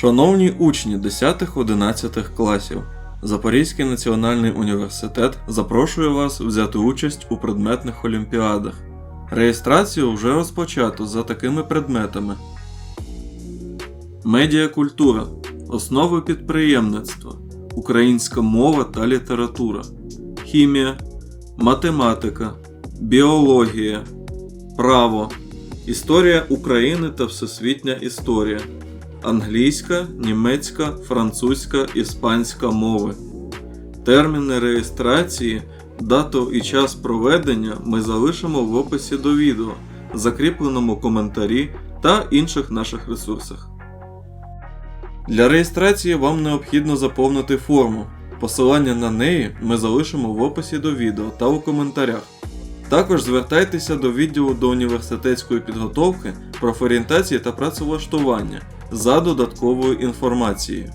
Шановні учні 10-11 класів, Запорізький національний університет запрошує вас взяти участь у предметних олімпіадах. Реєстрацію вже розпочато за такими предметами: Медіакультура, основи підприємництва, українська мова та література, хімія, математика, біологія, право, історія України та всесвітня історія англійська, німецька, французька, іспанська мови. Терміни реєстрації, дату і час проведення ми залишимо в описі до відео, закріпленому коментарі та інших наших ресурсах. Для реєстрації вам необхідно заповнити форму. Посилання на неї ми залишимо в описі до відео та у коментарях. Також звертайтеся до відділу до університетської підготовки, профорієнтації та працевлаштування за додатковою інформацією.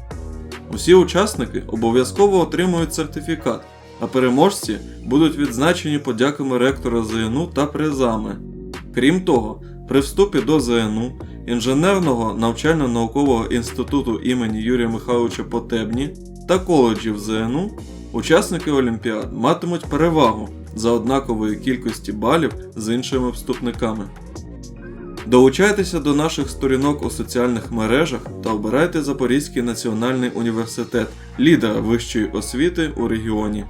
Усі учасники обов'язково отримують сертифікат, а переможці будуть відзначені подяками ректора ЗНУ та призами. Крім того, при вступі до ЗНУ інженерного навчально-наукового інституту імені Юрія Михайловича Потебні та коледжів ЗНУ учасники Олімпіад матимуть перевагу за однакової кількості балів з іншими вступниками. Долучайтеся до наших сторінок у соціальних мережах та обирайте Запорізький національний університет, лідера вищої освіти у регіоні.